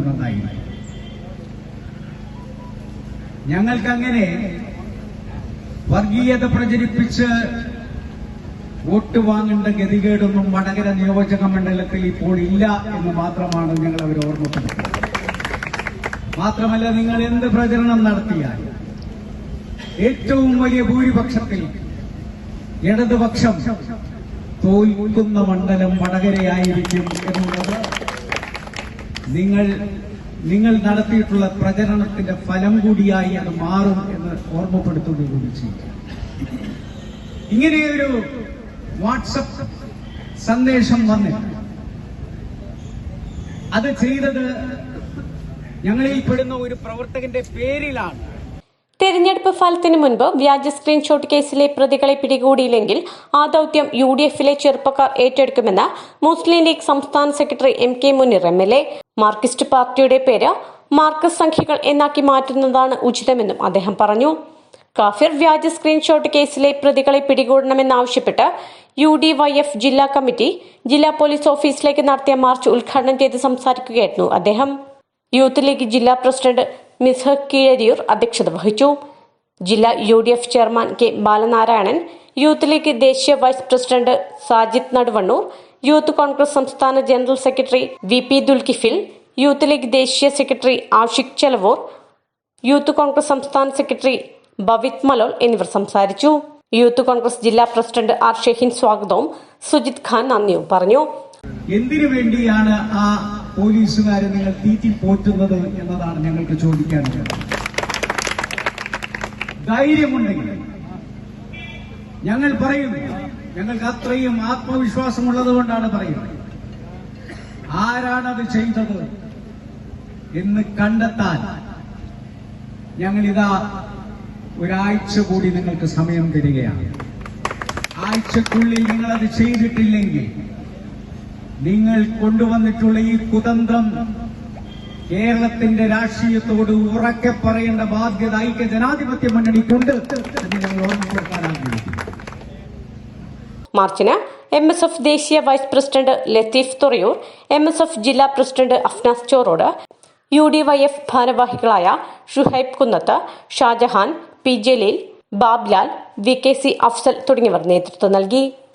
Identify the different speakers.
Speaker 1: നന്നായി ഞങ്ങൾക്കങ്ങനെ വർഗീയത പ്രചരിപ്പിച്ച് വോട്ട് വാങ്ങേണ്ട ഗതികേടൊന്നും വടകര നിയോജക മണ്ഡലത്തിൽ ഇപ്പോൾ ഇല്ല എന്ന് മാത്രമാണ് ഞങ്ങൾ അവർ ഓർമ്മപ്പെടുത്തുന്നത്. മാത്രമല്ല നിങ്ങൾ എന്ത് പ്രചരണം നടത്തിയാൽ ഏറ്റവും വലിയ ഭൂരിപക്ഷത്തിൽ ഇടതുപക്ഷം തോൽക്കുന്ന മണ്ഡലം വടകരയായിരിക്കും എന്നുള്ളത് നിങ്ങൾ നിങ്ങൾ നടത്തിയിട്ടുള്ള പ്രചരണത്തിന്റെ ഫലം കൂടിയായി അത് മാറും എന്ന് ഓർമ്മപ്പെടുത്തുകയും കൂടി ചെയ്യുക. ഇങ്ങനെയൊരു വാട്സപ്പ് സന്ദേശം വന്നിട്ട് അത് ചെയ്തത് ഞങ്ങളിൽ പെടുന്ന ഒരു പ്രവർത്തകന്റെ പേരിലാണ്.
Speaker 2: തെരഞ്ഞെടുപ്പ് ഫലത്തിന് മുൻപ് വ്യാജ സ്ക്രീൻഷോട്ട് കേസിലെ പ്രതികളെ പിടികൂടിയില്ലെങ്കിൽ ആ ദൌത്യം യു ഡി എഫിലെ ചെറുപ്പക്കാർ ഏറ്റെടുക്കുമെന്ന് മുസ്ലിം ലീഗ് സംസ്ഥാന secretary M K Muneer M L A. Marxist പാർട്ടിയുടെ പേര് മാർക്കസ് സംഖ്യകൾ എന്നാക്കി മാറ്റുന്നതാണ് ഉചിതമെന്നും അദ്ദേഹം പറഞ്ഞു. കാഫിർ വ്യാജ സ്ക്രീൻഷോട്ട് കേസിലെ പ്രതികളെ പിടികൂടണമെന്നാവശ്യപ്പെട്ട് യു ഡി വൈ എഫ് ജില്ലാ കമ്മിറ്റി ജില്ലാ പോലീസ് ഓഫീസിലേക്ക് നടത്തിയ മാർച്ച് ഉദ്ഘാടനം ചെയ്ത് സംസാരിക്കുകയായിരുന്നു അദ്ദേഹം. യൂത്ത് ലീഗ് ജില്ലാ പ്രസിഡന്റ് മിസ്ഹ കീഴരിയൂർ അധ്യക്ഷത വഹിച്ചു. ജില്ലാ U D F chairman K Balanarayanan youth league ദേശീയ vice president Sajid Naduvannur youth Congress സംസ്ഥാന general secretary V P Dulkifil youth league ദേശീയ സെക്രട്ടറി ആഷിഖ് ചെലവൂർ യൂത്ത് കോൺഗ്രസ് സംസ്ഥാന സെക്രട്ടറി ഭവിത് മലോൾ എന്നിവർ സംസാരിച്ചു. യൂത്ത് കോൺഗ്രസ് ജില്ലാ പ്രസിഡന്റ് ആർ ഷെഹിൻ സ്വാഗതവും സുജിത് ഖാൻ നന്ദിയും പറഞ്ഞു.
Speaker 1: എന്തിനു വേണ്ടിയാണ് ആ പോലീസുകാരെ നിങ്ങൾ തീറ്റി പോറ്റുന്നത് എന്നതാണ് ഞങ്ങൾക്ക് ചോദിക്കാനുള്ളത് ധൈര്യമുണ്ടെങ്കിൽ ഞങ്ങൾ പറയും ഞങ്ങൾക്ക് അത്രയും ആത്മവിശ്വാസമുള്ളത് കൊണ്ടാണ് പറയുന്നത്. ആരാണത് ചെയ്തത് എന്ന് കണ്ടെത്താൻ ഞങ്ങളിതാ ഒരാഴ്ച കൂടി നിങ്ങൾക്ക് സമയം തരികയാണ്. ആഴ്ചക്കുള്ളിൽ നിങ്ങളത് ചെയ്തിട്ടില്ലെങ്കിൽ നിങ്ങൾ കൊണ്ടുവന്നിട്ടുള്ള ഈ കുതന്ത്രം കേരളത്തിന്റെ രാഷ്ട്രീയത്തോട് ഉറക്കെ പറയേണ്ട ബാധ്യത ഐക്യ ജനാധിപത്യ മുന്നണിക്കുണ്ട്
Speaker 2: മാർച്ചിന് എം എസ് എഫ് ദേശീയ vice president Latheef Thurayur M S F ജില്ലാ president Afnas Chorode U D Y F ഭാരവാഹികളായ Shuhaib Kunnath Shajahan P Jaleel Bablal V K C Afsal തുടങ്ങിയവർ നേതൃത്വം നൽകി.